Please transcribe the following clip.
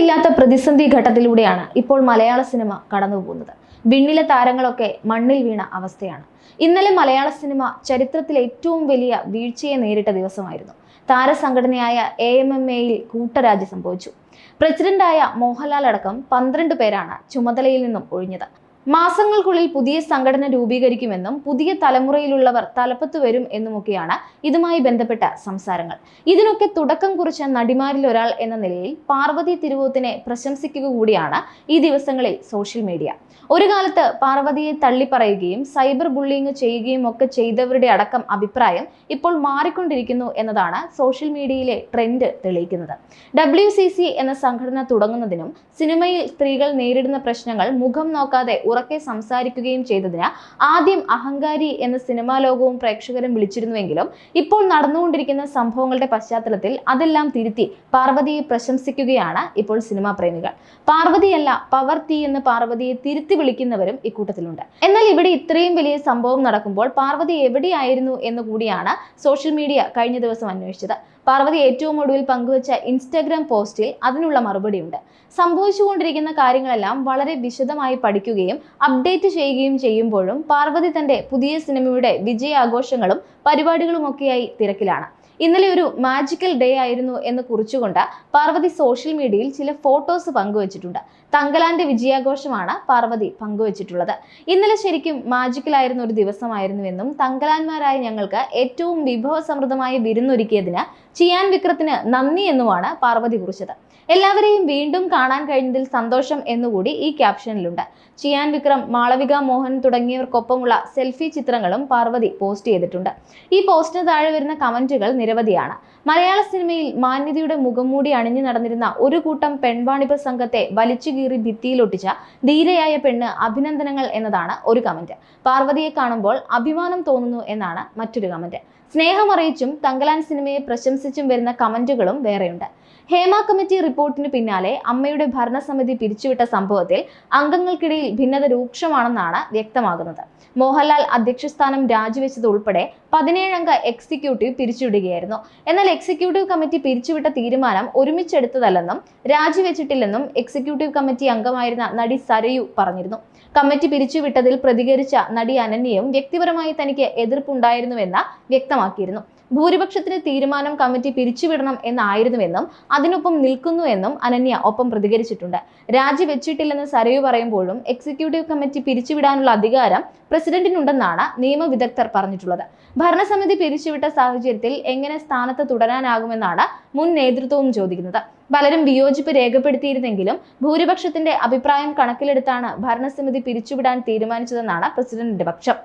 തുടക്കമില്ലാത്ത പ്രതിസന്ധി ഘട്ടത്തിലൂടെയാണ് ഇപ്പോൾ മലയാള സിനിമ കടന്നുപോകുന്നത്. വിണ്ണിലെ താരങ്ങളൊക്കെ മണ്ണിൽ വീണ അവസ്ഥയാണ്. ഇന്നലെ മലയാള സിനിമ ചരിത്രത്തിലെ ഏറ്റവും വലിയ വീഴ്ചയെ നേരിട്ട ദിവസമായിരുന്നു. താരസംഘടനയായ എ എം എം എയിൽ കൂട്ടരാജി സംഭവിച്ചു. പ്രസിഡന്റായ മോഹൻലാൽ അടക്കം പന്ത്രണ്ട് പേരാണ് ചുമതലയിൽ നിന്നും ഒഴിഞ്ഞത്. മാസങ്ങൾക്കുള്ളിൽ പുതിയ സംഘടന രൂപീകരിക്കുമെന്നും പുതിയ തലമുറയിലുള്ളവർ തലപ്പത്ത് വരും എന്നുമൊക്കെയാണ് ഇതുമായി ബന്ധപ്പെട്ട സംസാരങ്ങൾ. ഇതിനൊക്കെ തുടക്കം കുറിച്ച നടിമാരിൽ ഒരാൾ എന്ന നിലയിൽ പാർവതി തിരുവോത്തിനെ പ്രശംസിക്കുക കൂടിയാണ് ഈ ദിവസങ്ങളിൽ സോഷ്യൽ മീഡിയ. ഒരു കാലത്ത് പാർവതിയെ തള്ളിപ്പറയുകയും സൈബർ ബുള്ളിങ് ചെയ്യുകയും ഒക്കെ ചെയ്തവരുടെ അടക്കം അഭിപ്രായം ഇപ്പോൾ മാറിക്കൊണ്ടിരിക്കുന്നു എന്നതാണ് സോഷ്യൽ മീഡിയയിലെ ട്രെൻഡ് തെളിയിക്കുന്നത്. ഡബ്ല്യു എന്ന സംഘടന തുടങ്ങുന്നതിനും സിനിമയിൽ സ്ത്രീകൾ നേരിടുന്ന പ്രശ്നങ്ങൾ മുഖം നോക്കാതെ ഉറക്കെ സംസാരിക്കുകയും ചെയ്തതിന് ആദ്യം അഹങ്കാരി എന്ന സിനിമാ ലോകവും പ്രേക്ഷകരും വിളിച്ചിരുന്നുവെങ്കിലും ഇപ്പോൾ നടന്നുകൊണ്ടിരിക്കുന്ന സംഭവങ്ങളുടെ പശ്ചാത്തലത്തിൽ അതെല്ലാം തിരുത്തി പാർവതിയെ പ്രശംസിക്കുകയാണ് ഇപ്പോൾ സിനിമാ പ്രേമികൾ. പാർവതിയല്ല പവർ തീ എന്ന് പാർവതിയെ തിരുത്തി വിളിക്കുന്നവരും ഇക്കൂട്ടത്തിലുണ്ട്. എന്നാൽ ഇവിടെ ഇത്രയും വലിയ സംഭവം നടക്കുമ്പോൾ പാർവതി എവിടെയായിരുന്നു എന്ന് കൂടിയാണ് സോഷ്യൽ മീഡിയ കഴിഞ്ഞ ദിവസം അന്വേഷിച്ചത്. പാർവതി ഏറ്റവും ഒടുവിൽ പങ്കുവച്ച ഇൻസ്റ്റഗ്രാം പോസ്റ്റിൽ അതിനുള്ള മറുപടിയുണ്ട്. സംഭവിച്ചുകൊണ്ടിരിക്കുന്ന കാര്യങ്ങളെല്ലാം വളരെ വിശദമായി പഠിക്കുകയും അപ്ഡേറ്റ് ചെയ്യുകയും ചെയ്യുമ്പോഴും പാർവതി തന്റെ പുതിയ സിനിമയുടെ വിജയാഘോഷങ്ങളും പരിപാടികളുമൊക്കെയായി തിരക്കിലാണ്. ഇന്നലെ ഒരു മാജിക്കൽ ഡേ ആയിരുന്നു എന്ന് കുറിച്ചുകൊണ്ട് പാർവതി സോഷ്യൽ മീഡിയയിൽ ചില ഫോട്ടോസ് പങ്കുവച്ചിട്ടുണ്ട്. തങ്കലാന്റെ വിജയാഘോഷമാണ് പാർവതി പങ്കുവച്ചിട്ടുള്ളത്. ഇന്നലെ ശരിക്കും മാജിക്കൽ ആയിരുന്ന ഒരു ദിവസമായിരുന്നുവെന്നും തങ്കലാന്മാരായ ഞങ്ങൾക്ക് ഏറ്റവും വിഭവസമൃദ്ധമായ വിരുന്നൊരുക്കിയതിന് ചിയാൻ വിക്രത്തിന് നന്ദി എന്നുമാണ് പാർവതി കുറിച്ചത്. എല്ലാവരെയും വീണ്ടും കാണാൻ കഴിഞ്ഞതിൽ സന്തോഷം എന്നുകൂടി ഈ ക്യാപ്ഷനിലുണ്ട് ചിയാൻ വിക്രം മാളവിക മോഹൻ തുടങ്ങിയവർക്കൊപ്പമുള്ള സെൽഫി ചിത്രങ്ങളും പാർവതി പോസ്റ്റ് ചെയ്തിട്ടുണ്ട്. ഈ പോസ്റ്റിന് താഴെ വരുന്ന കമന്റുകൾ നിരവധിയാണ്. മലയാള സിനിമയിൽ മാന്യതയുടെ മുഖംമൂടി അണിഞ്ഞു നടന്നിരുന്ന ഒരു കൂട്ടം പെൺവാണിഭ സംഘത്തെ വലിച്ചു കീറി ഭിത്തിയിലൊട്ടിച്ച ധീരയായ പെണ്ണ് അഭിനന്ദനങ്ങൾ എന്നതാണ് ഒരു കമന്റ്. പാർവതിയെ കാണുമ്പോൾ അഭിമാനം തോന്നുന്നു എന്നാണ് മറ്റൊരു കമന്റ്. സ്നേഹം അറിയിച്ചും തങ്കലാൻ സിനിമയെ പ്രശംസിച്ചും വരുന്ന കമന്റുകളും വേറെയുണ്ട്. ഹേമ കമ്മിറ്റി റിപ്പോർട്ടിന് പിന്നാലെ അമ്മയുടെ ഭരണസമിതി പിരിച്ചുവിട്ട സംഭവത്തിൽ അംഗങ്ങൾക്കിടയിൽ ഭിന്നത രൂക്ഷമാണെന്നാണ് വ്യക്തമാകുന്നത്. മോഹൻലാൽ അധ്യക്ഷസ്ഥാനം രാജിവെച്ചത് ഉൾപ്പെടെ പതിനേഴംഗ എക്സിക്യൂട്ടീവ് പിരിച്ചുവിടുകയായിരുന്നു. എന്നാൽ എക്സിക്യൂട്ടീവ് കമ്മിറ്റി പിരിച്ചുവിട്ട തീരുമാനം ഒരുമിച്ചെടുത്തതല്ലെന്നും രാജിവെച്ചിട്ടില്ലെന്നും എക്സിക്യൂട്ടീവ് കമ്മിറ്റി അംഗമായിരുന്ന നടി സരയു പറഞ്ഞിരുന്നു. കമ്മിറ്റി പിരിച്ചുവിട്ടതിൽ പ്രതികരിച്ച നടി അനന്യയും വ്യക്തിപരമായി തനിക്ക് എതിർപ്പുണ്ടായിരുന്നുവെന്ന് വ്യക്തമാക്കിയിരുന്നു. ഭൂരിപക്ഷത്തിന് തീരുമാനം കമ്മിറ്റി പിരിച്ചുവിടണം എന്നായിരുന്നുവെന്നും അതിനൊപ്പം നിൽക്കുന്നു എന്നും അനന്യ ഒപ്പം പ്രതികരിച്ചിട്ടുണ്ട്. രാജിവെച്ചിട്ടില്ലെന്ന് സരയു പറയുമ്പോഴും എക്സിക്യൂട്ടീവ് കമ്മിറ്റി പിരിച്ചുവിടാനുള്ള അധികാരം പ്രസിഡന്റിനുണ്ടെന്നാണ് നിയമവിദഗ്ധർ പറഞ്ഞിട്ടുള്ളത്. ഭരണസമിതി പിരിച്ചുവിട്ട സാഹചര്യത്തിൽ എങ്ങനെ സ്ഥാനത്ത് തുടരാനാകുമെന്നാണ് മുൻ നേതൃത്വവും ചോദിക്കുന്നത്. പലരും വിയോജിപ്പ് രേഖപ്പെടുത്തിയിരുന്നെങ്കിലും ഭൂരിപക്ഷത്തിന്റെ അഭിപ്രായം കണക്കിലെടുത്താണ് ഭരണസമിതി പിരിച്ചുവിടാൻ തീരുമാനിച്ചതെന്നാണ് പ്രസിഡന്റിന്റെ പക്ഷം.